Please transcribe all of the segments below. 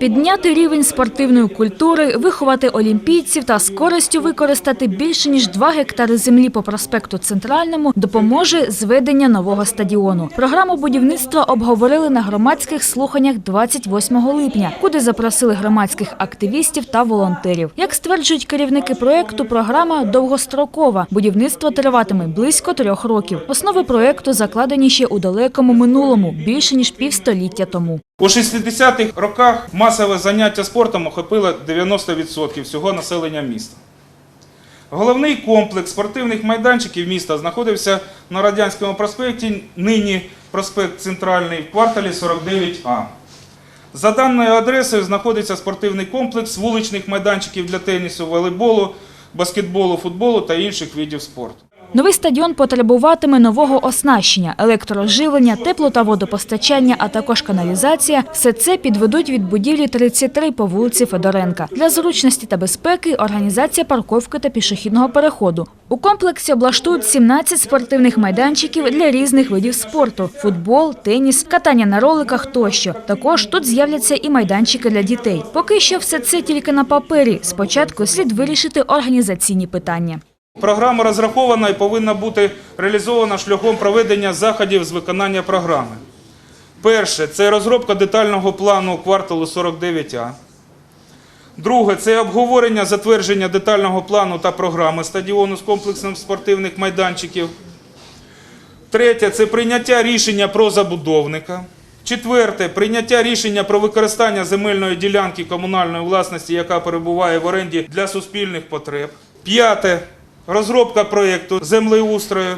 Підняти рівень спортивної культури, виховати олімпійців та з користю використати більше ніж 2 гектари землі по проспекту Центральному допоможе зведення нового стадіону. Програму будівництва обговорили на громадських слуханнях 28 липня, куди запросили громадських активістів та волонтерів. Як стверджують керівники проекту, програма довгострокова. Будівництво триватиме близько трьох років. Основи проекту закладені ще у далекому минулому, більше ніж півстоліття тому. У 60-х роках масове заняття спортом охопило 90% всього населення міста. Головний комплекс спортивних майданчиків міста знаходився на Радянському проспекті, нині проспект Центральний, в кварталі 49А. За даною адресою знаходиться спортивний комплекс вуличних майданчиків для тенісу, волейболу, баскетболу, футболу та інших видів спорту. Новий стадіон потребуватиме нового оснащення, електроживлення, тепло- та водопостачання, а також каналізація. Все це підведуть від будівлі 33 по вулиці Федоренка. Для зручності та безпеки – організація парковки та пішохідного переходу. У комплексі облаштують 17 спортивних майданчиків для різних видів спорту – футбол, теніс, катання на роликах тощо. Також тут з'являться і майданчики для дітей. Поки що все це тільки на папері. Спочатку слід вирішити організаційні питання. Програма розрахована і повинна бути реалізована шляхом проведення заходів з виконання програми. Перше це розробка детального плану кварталу 49А. Друге це обговорення затвердження детального плану та програми стадіону з комплексом спортивних майданчиків. Третє це прийняття рішення про забудовника. Четверте прийняття рішення про використання земельної ділянки комунальної власності, яка перебуває в оренді для суспільних потреб. П'яте розробка проєкту землеустрою.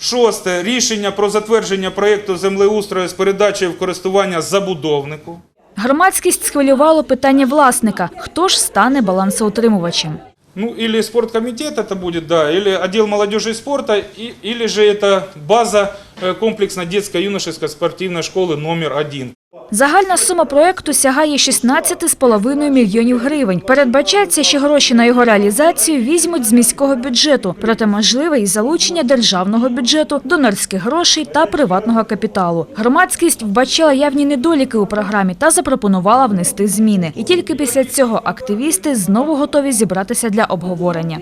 Шосте рішення про затвердження проєкту землеустрою з передачею в користування забудовнику. Громадськість схвилювало питання власника. Хто ж стане балансоутримувачем? Ну, или спорткомитет это будет, да, или отдел молодежи и спорта, и, или же это база э, комплексно-детско-юношеской спортивной школы номер один. Загальна сума проекту сягає 16,5 мільйонів гривень. Передбачається, що гроші на його реалізацію візьмуть з міського бюджету, проте можливе і залучення державного бюджету, донорських грошей та приватного капіталу. Громадськість вбачала явні недоліки у програмі та запропонувала внести зміни. І тільки після цього активісти знову готові зібратися для обговорення.